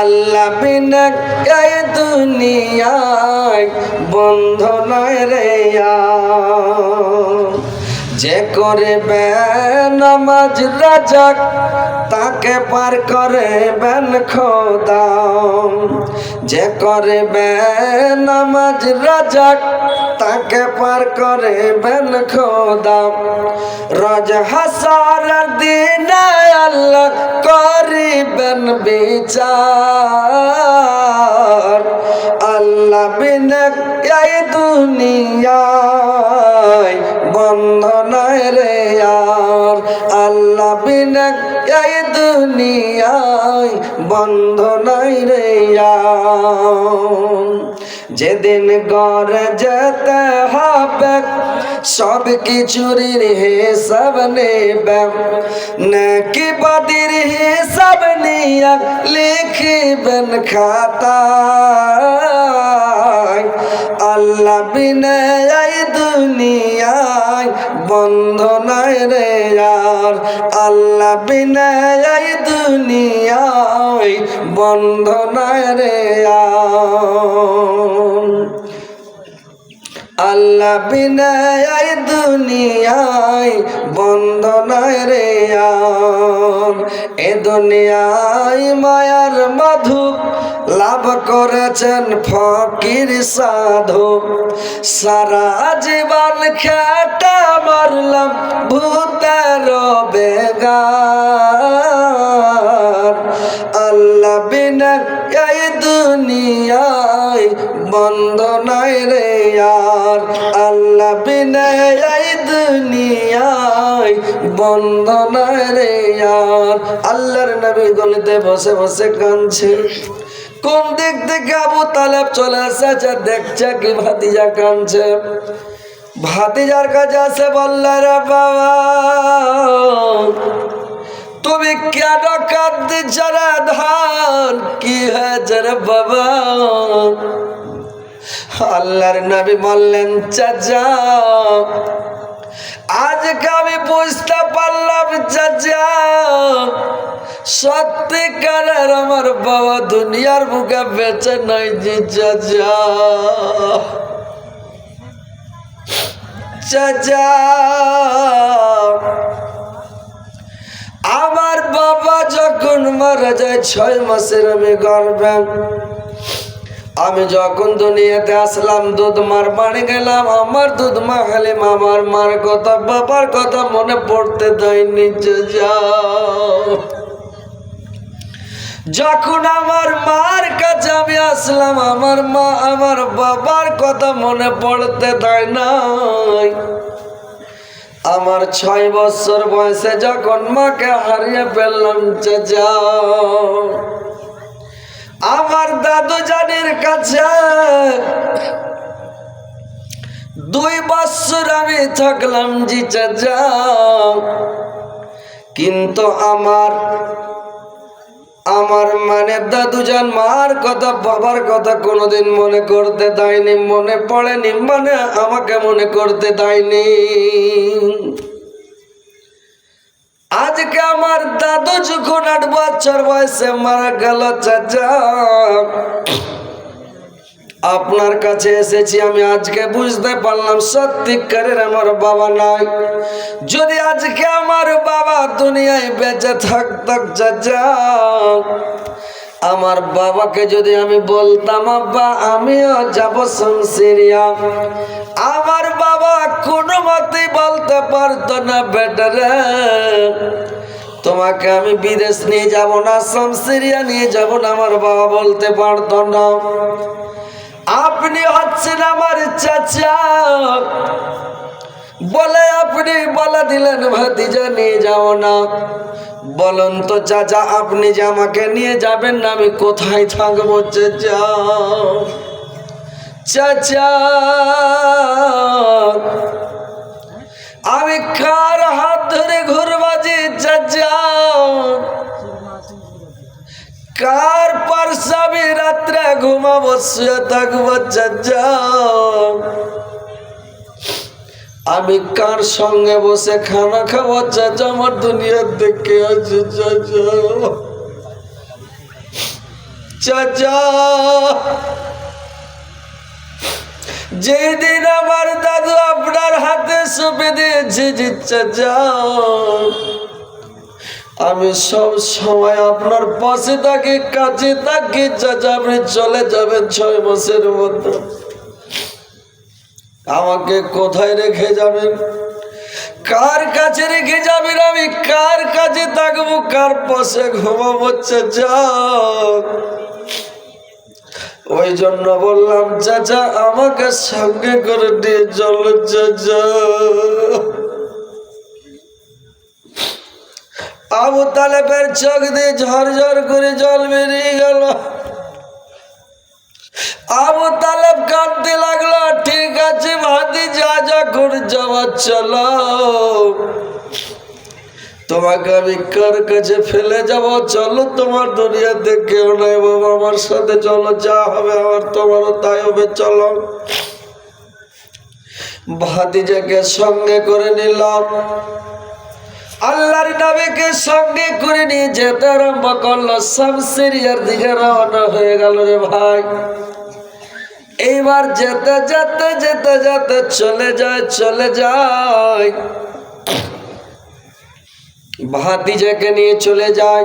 আল্লাহ বিনা দুনিয়ায় বন্ধ নয় রে। যে করবে নামাজ রাজাক, তাকে পার করে বেন খোদাম যে করবে নামাজ রাজাক, তাকে পার করে বেন খোদাম রজ হাসার দিন আল্লাহ করিবেন বিচার। আল্লাহ বিনা এই দুনিয়ায় বন্ধ নয় রে আর। আল্লাহ বিনা এই দুনিয়ায় বন্ধ নয় রে যেদিন গড়ে যেতে হবে সব কিছুর হিসাব নেবে। নাকি বাদির হিসাব নিয়ে লিখিবেন খাতায়? আল্লাহ বিনে এই দুনিয়ায় বন্ধ নয় রে আর। আল্লাহ বিনে এই দুনিয়ায় বন্ধ নয় রে আর। আল্লাহ বিনায় দুনিয়ায় বন্ধ নয় রে। এ দুনিয়ায় মায়ার মধু লাভ করেছেন ফকির সাধু সারা জীবন খেটা মারলাম ভূতের বন্ধ নাই রে আর আল্লাহ বিনা এই দুনিয়ায় বন্ধ নাই রে আর আল্লাহর নবী গলিতে বসে বসে কাঁদছে। কোন দিক থেকে আবু তালেব চলে এসেছে দেখছে কি ভাতিজা কাঁদছে। ভাতিজার কাছে আসে বললে, রে বাবা, তুমি কেন কাঁদছ রে ধান? কি হয়েছে রে বাবা? আল্লাহর নবী বললেন, চাচা, আজকে আমি বুঝতে পারলাম, চাচা, সত্যিকারের আমার বাবা দুনিয়ার মুখে বেঁচে নাই জি চাচা। চাচা, আমার বাবা যখন মারা যায়, ছয় মাসের আমি গর্বে আমি যখন দুনিয়াতে আসলাম, দুধ মার বাড়ি গেলাম, আমার দুধ মা খালিম আমার মার কথা, বাবার কথা মনে পড়তে দেয়নি যে যাও। যখন আমার মার কাছে আমি আসলাম, আমার মা আমার বাবার কথা মনে পড়তে দেয় নাই। আমার ছয় বছর বয়সে যখন মাকে হারিয়ে ফেললাম চাচা জানির দুই বছর আমি থাকলাম জি চাচা। কিন্তু আমার আমার মানে দাদুজান মার কথা, বাবার কথা কোনোদিন মনে করতে দেয়নি, মনে পড়েনি মানে আমাকে মনে করতে দেয়নি। আজকে আমার দাদু যখন আট বছর বয়সে মারা গেল চাচা আপনার কাছে এসেছি, আমি আজকে বুঝতে পারলাম সত্যিকারের আমার বাবা নাই। যদি আজকে আমার বাবা দুনিয়ায় বেঁচে থাকত চাচা আমার বাবাকে যদি আমি বলতাম, আব্বা, আমিও যাব সংসিরিয়া আমার বাবা কোনো মতেই বলতে পারতো না বেটারে তোমাকে আমি বিদেশ নিয়ে যাব না সংসিরিয়া নিয়ে যাব না। আমার বাবা বলতে পারতো না। আপনি হচ্ছেন আমার চাচা। বলে আপনি বলে দিলেন, ভাতিজা, নিয়ে যাও না। বলুন তো চাচা, আপনি যে আমাকে নিয়ে যাবেন না, আমি কোথায় থাকব চাচা? চাচা, আমি কার হাত আমি কার সঙ্গে বসে খানা খাব চাচা আমার দুনিয়ার দেখে আছে চাচা চাচা যেদিন আমার দাদু আপনার হাতে সঁপে দিয়েছে যে চাচা আমি সব সময় আপনার পাশে থাকি কাছে থাকি চাচা আপনি চলে যাবেন ছয় মাসের মতো আমাকে কোথায় রেখে যাবেন? কার কাছে রেখে যাবেন আমি? কার কাছে থাকব? কার পাশে ঘুমাবো? চাচা ওই জন্য বললাম, চাচা, আমাকে সঙ্গে করে নিয়ে চলো চাচা। আবু তালেবের চোখ দিয়ে ঝরঝর করে জল বেরিয়ে গেল। আবু তালেব কাঁদতে লাগল, ঠিক আছে ভাতি যা যা করে যাওয়ার চলো, তোমাকে আমি কার কাছে ফেলে যাব? চলো তোমার দুনিয়াতে কেউ নাই বাবা, আমার সাথে চলো, যা হবে আমার, তোমারও তাই হবে, চলো। ভাতিজাকে সঙ্গে করে নিলাম আল্লাহর নবীকে সঙ্গে করে নিয়ে যেতে আরম্ভ করল। সিরিয়ার দিকে রওনা হয়ে গেল রে ভাই। এইবার যেতে যেতে যেতে যেতে চলে যায় চলে যায়। ভাতিজাকে নিয়ে চলে যায়।